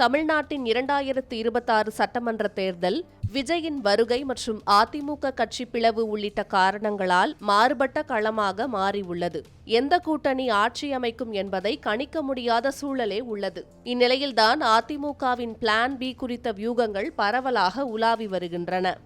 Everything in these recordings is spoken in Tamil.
தமிழ்நாட்டின் இரண்டாயிரத்து இருபத்தாறு சட்டமன்ற தேர்தல் விஜயின் வருகை மற்றும் அதிமுக கட்சி பிளவு உள்ளிட்ட காரணங்களால் மாறுபட்ட களமாக மாறியுள்ளது. எந்த கூட்டணி ஆட்சி அமைக்கும் என்பதை கணிக்க முடியாத சூழலே உள்ளது. இந்நிலையில்தான் அதிமுகவின் பிளான் பி குறித்த வியூகங்கள் பரவலாக உலாவி வருகின்றன.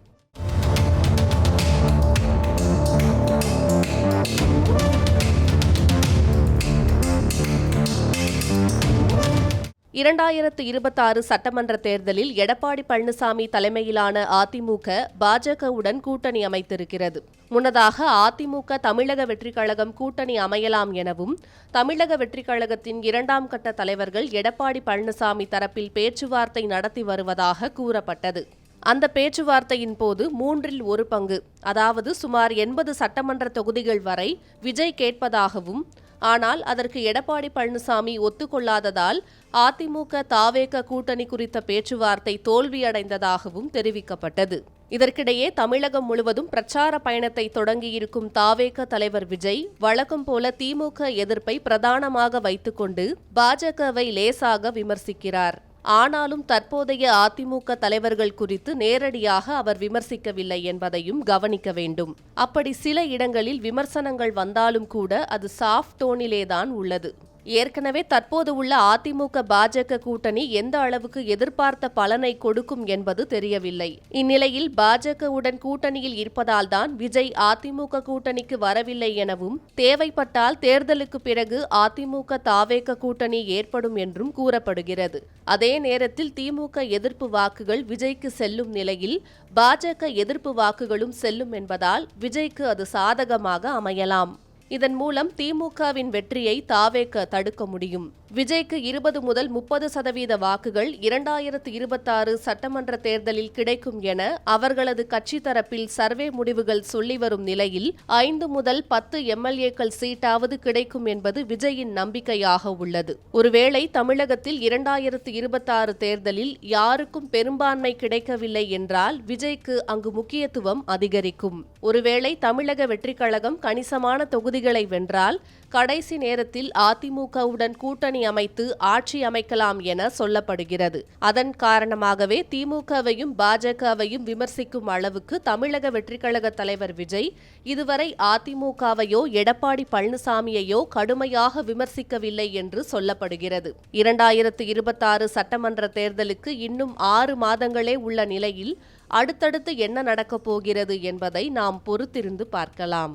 இரண்டாயிரத்து இருபத்தாறு சட்டமன்ற தேர்தலில் எடப்பாடி பழனிசாமி தலைமையிலான அதிமுக பாஜகவுடன் கூட்டணி அமைத்திருக்கிறது. முன்னதாக அதிமுக தமிழக வெற்றிக் கழகம் கூட்டணி அமையலாம் எனவும் தமிழக வெற்றிக் கழகத்தின் இரண்டாம் கட்ட தலைவர்கள் எடப்பாடி பழனிசாமி தரப்பில் பேச்சுவார்த்தை நடத்தி வருவதாக கூறப்பட்டது. அந்த பேச்சுவார்த்தையின் போது மூன்றில் ஒரு பங்கு அதாவது சுமார் எண்பது சட்டமன்ற தொகுதிகள் வரை விஜய் கேட்பதாகவும் ஆனால் அதற்கு எடப்பாடி பழனிசாமி ஒத்துக்கொள்ளாததால் அதிமுக தாவேக கூட்டணி குறித்த பேச்சுவார்த்தை தோல்வியடைந்ததாகவும் தெரிவிக்கப்பட்டது. இதற்கிடையே தமிழகம் முழுவதும் பிரச்சார பயணத்தை தொடங்கியிருக்கும் தாவேக தலைவர் விஜய் வழக்கம் போல திமுக எதிர்ப்பை பிரதானமாக வைத்துக்கொண்டு பாஜகவை லேசாக விமர்சிக்கிறார். ஆனாலும் தற்போதைய அதிமுக தலைவர்கள் குறித்து நேரடியாக அவர் விமர்சிக்கவில்லை என்பதையும் கவனிக்க வேண்டும். அப்படி சில இடங்களில் விமர்சனங்கள் வந்தாலும் கூட அது சாஃப்ட் டோனிலேதான் உள்ளது. ஏற்கனவே தற்போது உள்ள அதிமுக பாஜக கூட்டணி எந்த அளவுக்கு எதிர்பார்த்த பலனை கொடுக்கும் என்பது தெரியவில்லை. இந்நிலையில் பாஜகவுடன் கூட்டணியில் இருப்பதால்தான் விஜய் அதிமுக கூட்டணிக்கு வரவில்லை எனவும் தேவைப்பட்டால் தேர்தலுக்கு பிறகு அதிமுக தாவேக கூட்டணி ஏற்படும் என்றும் கூறப்படுகிறது. அதே நேரத்தில் திமுக எதிர்ப்பு வாக்குகள் விஜய்க்கு செல்லும் நிலையில் பாஜக எதிர்ப்பு வாக்குகளும் செல்லும் என்பதால் விஜய்க்கு அது சாதகமாக அமையலாம். இதன் மூலம் திமுகவின் வெற்றியை தாவேக்க தடுக்க முடியும். விஜய்க்கு இருபது முதல் முப்பது சதவீத வாக்குகள் இரண்டாயிரத்து இருபத்தாறு சட்டமன்ற தேர்தலில் கிடைக்கும் என அவர்களது கட்சி தரப்பில் சர்வே முடிவுகள் சொல்லி வரும் நிலையில் ஐந்து முதல் பத்து எம்எல்ஏக்கள் சீட்டாவது கிடைக்கும் என்பது விஜயின் நம்பிக்கையாக உள்ளது. ஒருவேளை தமிழகத்தில் இரண்டாயிரத்து இருபத்தாறு தேர்தலில் யாருக்கும் பெரும்பான்மை கிடைக்கவில்லை என்றால் விஜய்க்கு அங்கு முக்கியத்துவம் அதிகரிக்கும். ஒருவேளை தமிழக வெற்றிக் கழகம் கணிசமான தொகுதிகளை வென்றால் கடைசி நேரத்தில் அதிமுகவுடன் கூட்டணி அமைத்து ஆட்சி அமைக்கலாம் என சொல்லப்படுகிறது. அதன் காரணமாகவே திமுகவையும் பாஜகவையும் விமர்சிக்கும் அளவுக்கு தமிழக வெற்றிக்கழக தலைவர் விஜய் இதுவரை அதிமுகவையோ எடப்பாடி பழனிசாமியையோ கடுமையாக விமர்சிக்கவில்லை என்று சொல்லப்படுகிறது. இரண்டாயிரத்து இருபத்தாறு சட்டமன்ற தேர்தலுக்கு இன்னும் ஆறு மாதங்களே உள்ள நிலையில் அடுத்தடுத்து என்ன நடக்கப் போகிறது என்பதை நாம் பொறுத்திருந்து பார்க்கலாம்.